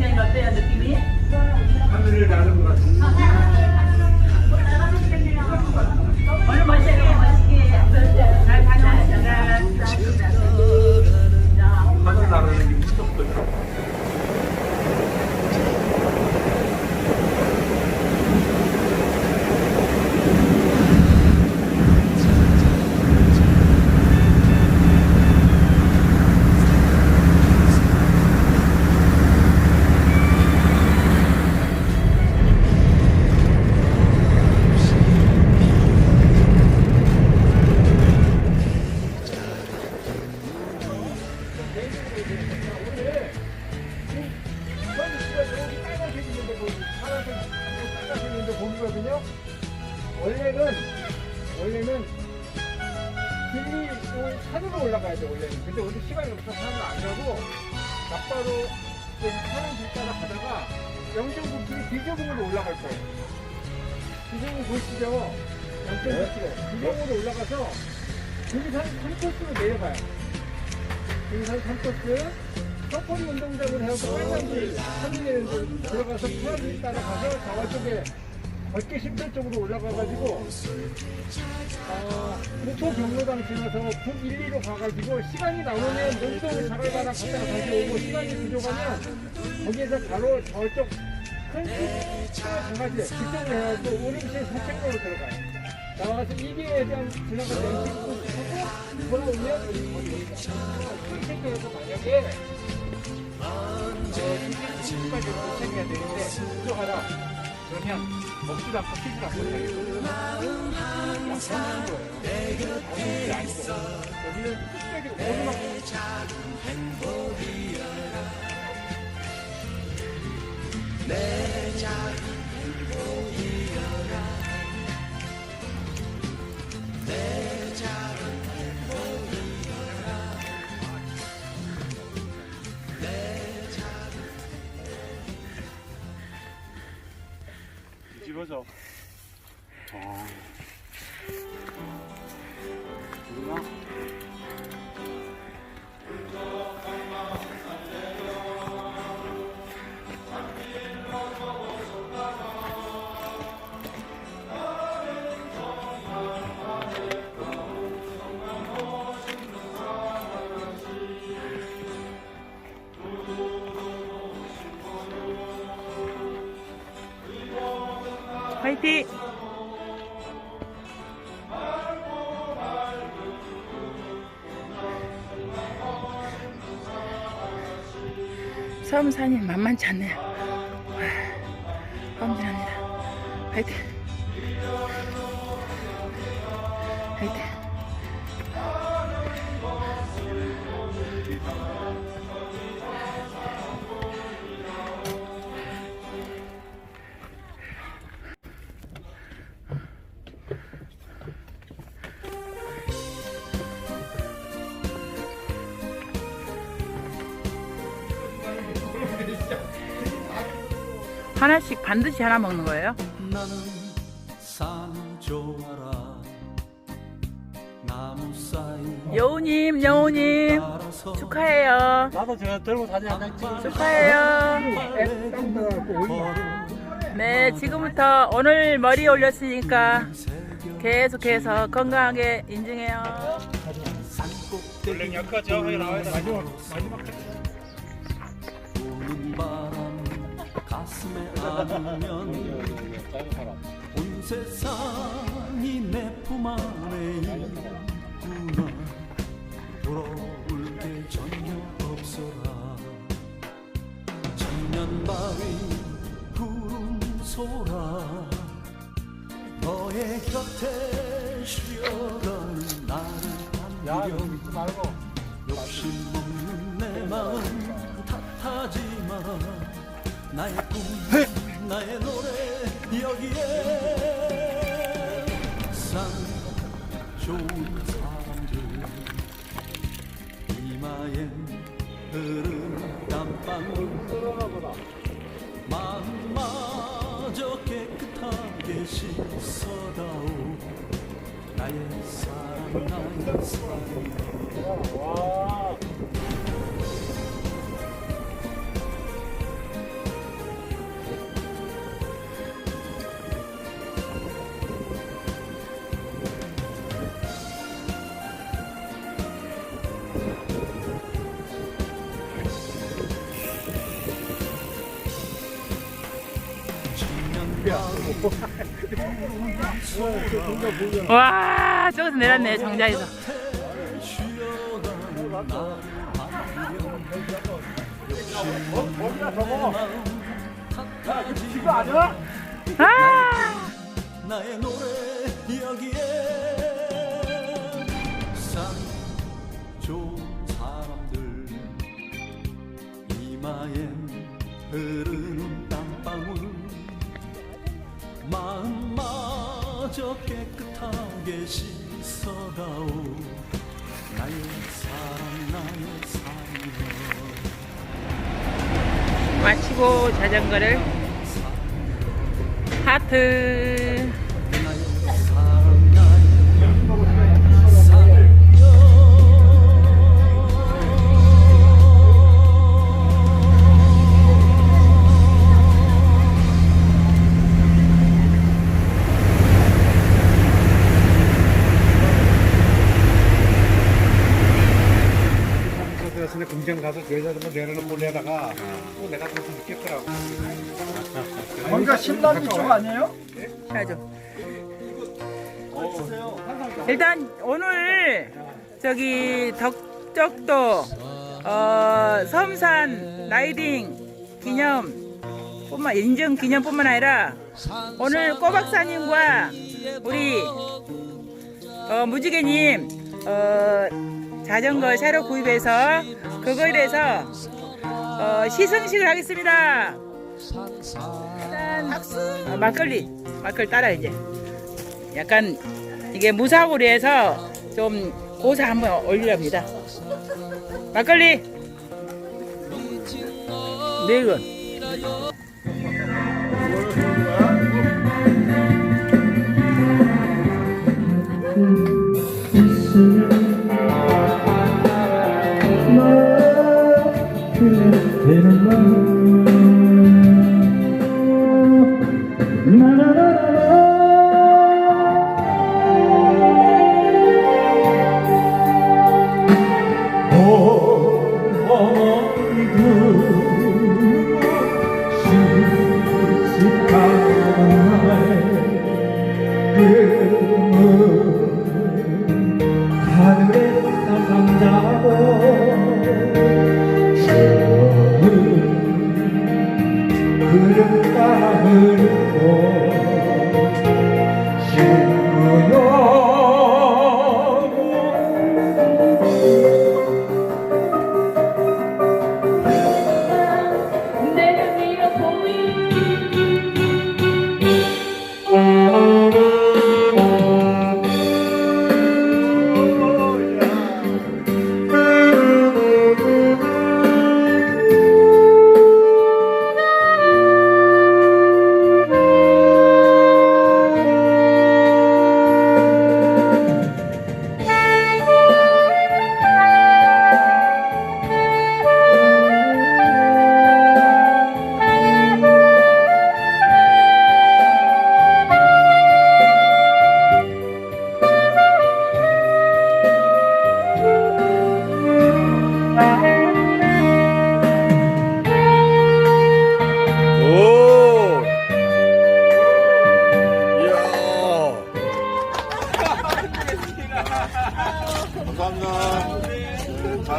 ಜಾಸ್ತಿ ಆಗಿ ಅದೇ ಅದಕ್ಕೆ 산으로 올라가야 돼 원래는. 근데 오늘 시간이 없어서 산을 안 가고 여기 산을 길 따라 가다가 영종구 길이 비교금으로 올라갈 거예요. 비교금 보시죠? 0.5km. 비교금으로 올라가서 금산 3코스로 내려가요. 금산 3코스. 서포리 운동장으로 해서 빨간 길 산내는 데 들어가서 프라길 따라가서 저쪽에 넓게 심들 쪽으로 올라가가지고 어, 목포 경로당 지나서 북 1, 2로 가가지고 시간이 남으면 농동 자갈바닥 갔다가 다시 오고 시간이 부족하면 거기에서 바로 저쪽 큰숲 강아지 그쪽으로 해가지고 오름시의 사책로로 들어가요. 나와서 이기에 대한 지나가서 연식도 하고 돌아오면 거기입니다. 큰책로에서 만약에 어, 시즌까지 도착해야 되는데 부족하다. 그러면 먹지도 않고 쉬지도 않고 그런 거예요. 게 아니고 여기는 끝까지 오르막 뒤집어서. 화이팅! 섬산이 만만치 않네요. 험진합니다. 화이팅! 화이팅! 하나씩 반드시 하나 먹는 거예요? 나는 산 좋아라 나무 사이 여우님, 여우님 따라서 축하해요. 나도 제가 들고 사진 한장 찍어. 축하해요. 오르막 네, 지금부터 오늘 머리 올렸으니까 계속해서 건강하게 인증해요. 원래 나와야 돼. 마지막, 마지막. 사람. 온 세상이 내 품 안에 있구나. 돌아올 게 전혀 없어라. 천년 바위 구름 소라. 너의 곁에 쉬어가는 나를 말고. 욕심 없는 내 마음 탓하지 마. 나의 꿈 나의 노래 여기에 산 좋은 사람들. 이마엔 흐르는 땀방울. 마음마저 깨끗하게 씻어다오. 나의 사랑 나의 사랑 와. 와, 저기서 내렸네, 정자에서. 아! 나의 노래 여기에 사람들 이마엔 흐르 마음마저 깨끗하게 씻어다오. 나의 사랑 나의 사랑. 마치고 자전거를 하트 들었으니 공장 가서 여자들 내려는 몰래다가 또 내가 더 느꼈더라고. 뭔가 신남이 쪽 아니에요? 해야죠. 일단 오늘 저기 덕적도 어, 섬산 라이딩 기념 뿐만 인증 기념뿐만 아니라 오늘 꼬박사님과 우리 어, 무지개님 어, 자전거 새로 구입해서 그거에 대해서 어, 시승식을 하겠습니다. 일단 어, 막걸리 막걸리 따라 이제 약간 이게 무사고리해서 좀 고사 한번 올리랍니다. 막걸리 네 건. 마음을